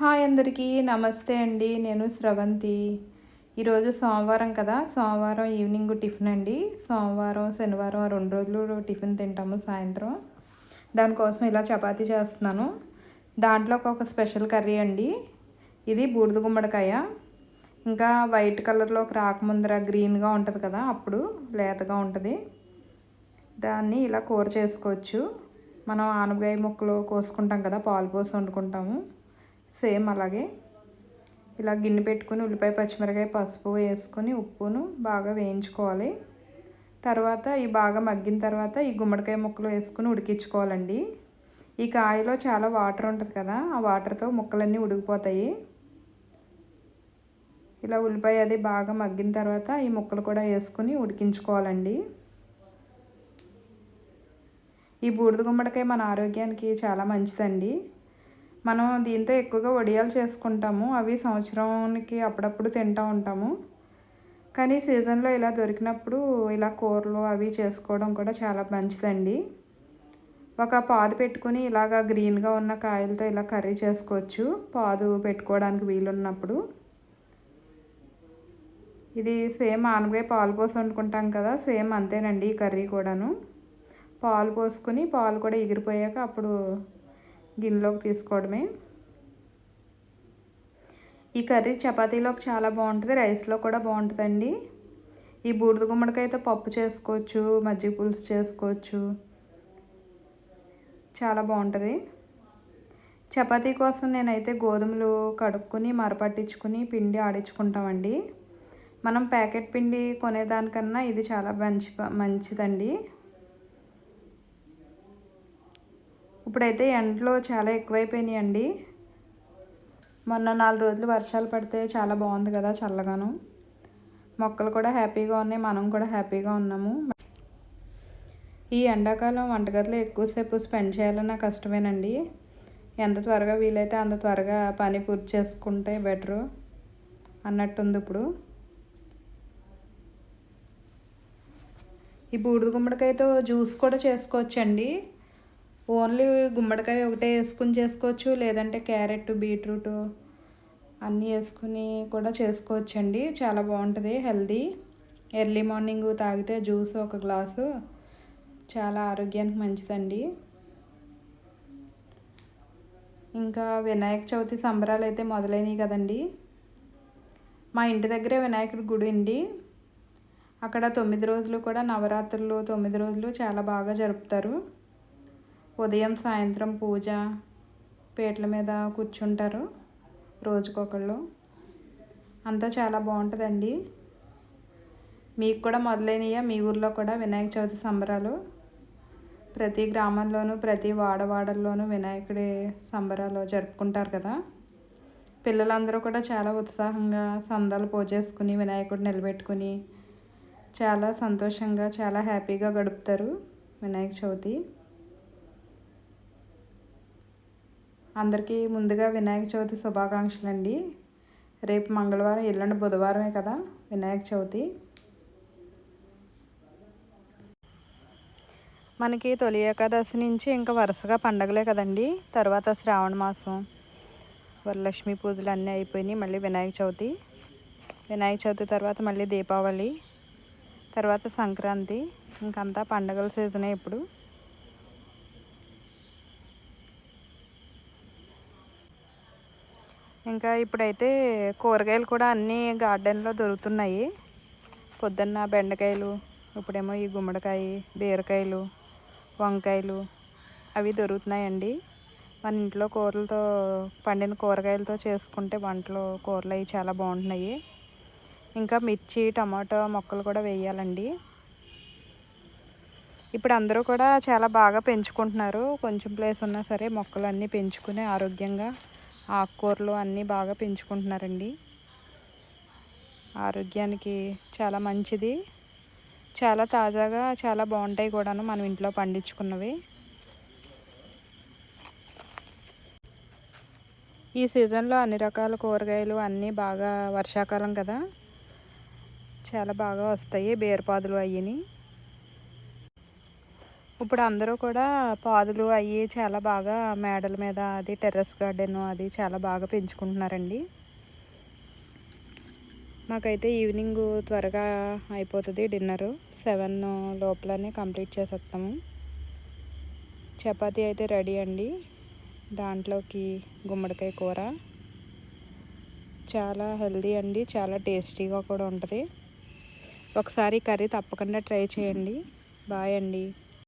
Hi అందరికీ నమస్తే అండి. నేను స్రవంతి. ఈరోజు సోమవారం కదా? సోమవారం ఈవినింగ్ టిఫిన్ అండి. సోమవారం శనివారం రెండు రోజులు టిఫిన్ తింటాము సాయంత్రం. దానికోసం ఇలా చపాతీ చేస్తున్నాను. దాంట్లో ఒక స్పెషల్ కర్రీ అండి. ఇది బూడిద గుమ్మడికాయ. ఇంకా వైట్ కలర్లోకి రాకముందర గ్రీన్గా ఉంటుంది కదా అప్పుడు లేతగా ఉంటుంది. దాన్ని ఇలా కూర చేసుకోవచ్చు. మనం ఆనపకాయ ముక్కలు కోసుకుంటాం కదా పాలు పోసి వండుకుంటాము. సేమ్ అలాగే. ఇలా గిన్నె పెట్టుకుని ఉల్లిపాయ పచ్చిమిరకాయ పసుపు వేసుకొని ఉప్పును బాగా వేయించుకోవాలి. తర్వాత ఈ బాగా మగ్గిన తర్వాత ఈ గుమ్మడికాయ ముక్కలు వేసుకుని ఉడికించుకోవాలండి. ఈ కాయలో చాలా వాటర్ ఉంటుంది కదా ఆ వాటర్తో ముక్కలన్నీ ఉడికిపోతాయి. ఇలా ఉల్లిపాయ అది బాగా మగ్గిన తర్వాత ఈ ముక్కలు కూడా వేసుకుని ఉడికించుకోవాలండి. ఈ బూడిద గుమ్మడికాయ మన ఆరోగ్యానికి చాలా మంచిదండి. మనం దీంతో ఎక్కువగా వడియాలు చేసుకుంటాము. అవి సంవత్సరానికి అప్పుడప్పుడు తింటూ ఉంటాము. కానీ సీజన్లో ఇలా దొరికినప్పుడు ఇలా కూరలు అవి చేసుకోవడం కూడా చాలా మంచిదండి. ఒక పాదు పెట్టుకుని ఇలాగ గ్రీన్గా ఉన్న కాయలతో ఇలా కర్రీ చేసుకోవచ్చు. పాదు పెట్టుకోవడానికి వీలున్నప్పుడు. ఇది సేమ్ ఆనపకాయ పాలు పోసి వండుకుంటాం కదా సేమ్ అంతేనండి ఈ కర్రీ కూడాను. పాలు పోసుకొని పాలు కూడా ఎగిరిపోయాక అప్పుడు గిన్నెలోకి తీసుకోవడమే. ఈ కర్రీ చపాతీలోకి చాలా బాగుంటుంది రైస్లో కూడా బాగుంటుందండి. ఈ బూడిద గుమ్మడికాయతో పప్పు చేసుకోవచ్చు మజ్జిగ పులుసు చేసుకోవచ్చు. చాలా బాగుంటుంది. చపాతీ కోసం నేనైతే గోధుమలు కడుక్కొని మరపట్టించుకుని పిండి ఆడించుకుంటామండి. మనం ప్యాకెట్ పిండి కొనేదానికన్నా ఇది చాలా మంచి మంచిదండి. ఇప్పుడైతే ఎండలు చాలా ఎక్కువైపోయినాయి అండి మొన్న నాలుగు రోజులు వర్షాలు పడితే చాలా బాగుంది కదా చల్లగాను. మొక్కలు కూడా హ్యాపీగా ఉన్నాయి మనం కూడా హ్యాపీగా ఉన్నాము. ఈ ఎండాకాలం వంటగదిలో ఎక్కువసేపు స్పెండ్ చేయాలన్నా కష్టమేనండి. ఎంత త్వరగా వీలైతే అంత త్వరగా పని పూర్తి చేసుకుంటే బెటరు అన్నట్టుంది ఇప్పుడు. ఈ బూడిద గుమ్మడికాయతో జ్యూస్ కూడా చేసుకోవచ్చండి. ఓన్లీ గుమ్మడికాయ ఒకటే వేసుకుని చేసుకోవచ్చు లేదంటే క్యారెట్ బీట్రూట్ అన్నీ వేసుకుని కూడా చేసుకోవచ్చండి. చాలా బాగుంటుంది హెల్దీ. ఎర్లీ మార్నింగ్ తాగితే జ్యూస్ ఒక గ్లాసు. చాలా ఆరోగ్యానికి మంచిదండి. ఇంకా వినాయక చవితి సంబరాలు అయితే మొదలైనవి కదండి. మా ఇంటి దగ్గరే వినాయకుడి గుడి అండి. అక్కడ తొమ్మిది రోజులు కూడా నవరాత్రులు తొమ్మిది రోజులు చాలా బాగా జరుపుతారు. ఉదయం సాయంత్రం పూజ పీటల మీద కూర్చుంటారు రోజుకొకళ్ళు. అంతా చాలా బాగుంటుందండి. మీకు కూడా మొదలైనయా? మీ ఊర్లో కూడా వినాయక చవితి సంబరాలు? ప్రతి గ్రామంలోనూ ప్రతి వాడవాడల్లోనూ వినాయకుడి సంబరాలు జరుపుకుంటారు కదా? పిల్లలందరూ కూడా చాలా ఉత్సాహంగా సందాలు పోజేసుకుని వినాయకుడు నిలబెట్టుకుని చాలా సంతోషంగా చాలా హ్యాపీగా గడుపుతారు వినాయక చవితి. అందరికీ ముందుగా వినాయక చవితి శుభాకాంక్షలు అండి రేపు మంగళవారం ఎల్లుండి బుధవారమే కదా వినాయక చవితి. మనకి తొలి ఏకాదశి నుంచి ఇంకా వరుసగా పండగలే కదండి. తర్వాత శ్రావణ మాసం వరలక్ష్మి పూజలు అన్నీ అయిపోయినాయి మళ్ళీ వినాయక చవితి. వినాయక చవితి తర్వాత మళ్ళీ దీపావళి తర్వాత సంక్రాంతి ఇంకంతా పండగల సీజనే ఇప్పుడు. ఇంకా ఇప్పుడైతే కూరగాయలు కూడా అన్నీ గార్డెన్లో దొరుకుతున్నాయి. పొద్దున్న బెండకాయలు ఇప్పుడేమో ఈ గుమ్మడికాయ బీరకాయలు వంకాయలు అవి దొరుకుతున్నాయండి. మన ఇంట్లో కూరలతో పండిన కూరగాయలతో చేసుకుంటే వంటలు కూరలు అవి చాలా బాగుంటున్నాయి. ఇంకా మిర్చి టమాటో మొక్కలు కూడా వేయాలండి. ఇప్పుడు అందరూ కూడా చాలా బాగా పెంచుకుంటున్నారు. కొంచెం ప్లేస్ ఉన్నా సరే మొక్కలు అన్నీ పెంచుకుని ఆరోగ్యంగా ఆకుకూరలు అన్నీ బాగా పెంచుకుంటున్నారండి. ఆరోగ్యానికి చాలా మంచిది. చాలా తాజాగా చాలా బాగుంటాయి కూడాను మనం ఇంట్లో పండించుకున్నవి. ఈ సీజన్లో అన్ని రకాల కూరగాయలు అన్నీ బాగా వర్షాకాలం కదా. చాలా బాగా వస్తాయి బీరపాదులు అయ్యిని. ఇప్పుడు అందరూ కూడా పాదులు అవి చాలా బాగా మేడల మీద అది టెర్రస్ గార్డెన్ అది చాలా బాగా పెంచుకుంటున్నారండి. మాకైతే ఈవినింగ్ త్వరగా అయిపోతుంది డిన్నరు. సెవెన్ లోపలనే కంప్లీట్ చేసేస్తాము. చపాతీ అయితే రెడీ అండి. దాంట్లోకి గుమ్మడికాయ కూర. చాలా హెల్దీ అండి చాలా టేస్టీగా కూడా ఉంటుంది. ఒకసారి కర్రీ తప్పకుండా ట్రై చేయండి. బాయ్ అండి.